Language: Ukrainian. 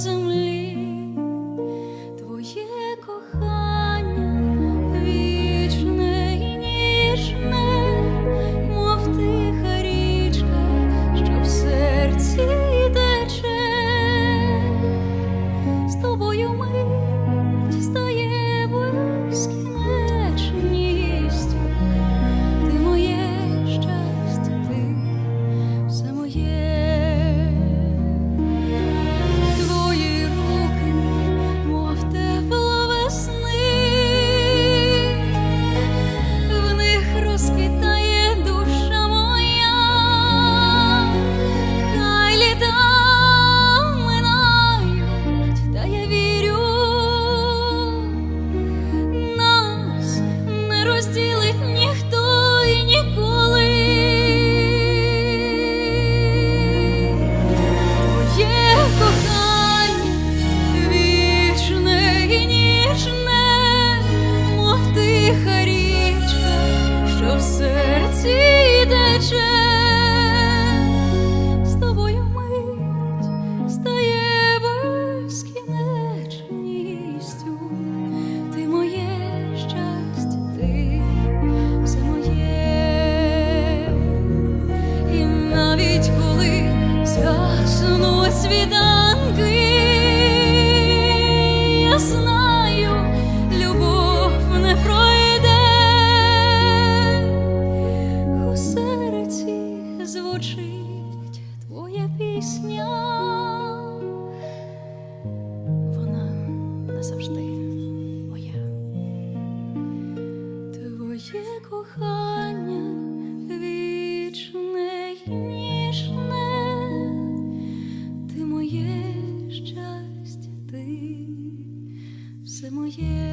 lazım плаче, з тобою мить стає безкінечністю. Ти моє щастя, ти все моє, і навіть коли згасну світа. пісня, вона назавжди моя, твоє кохання вічне й ніжне, ти моє щастя, ти все моє.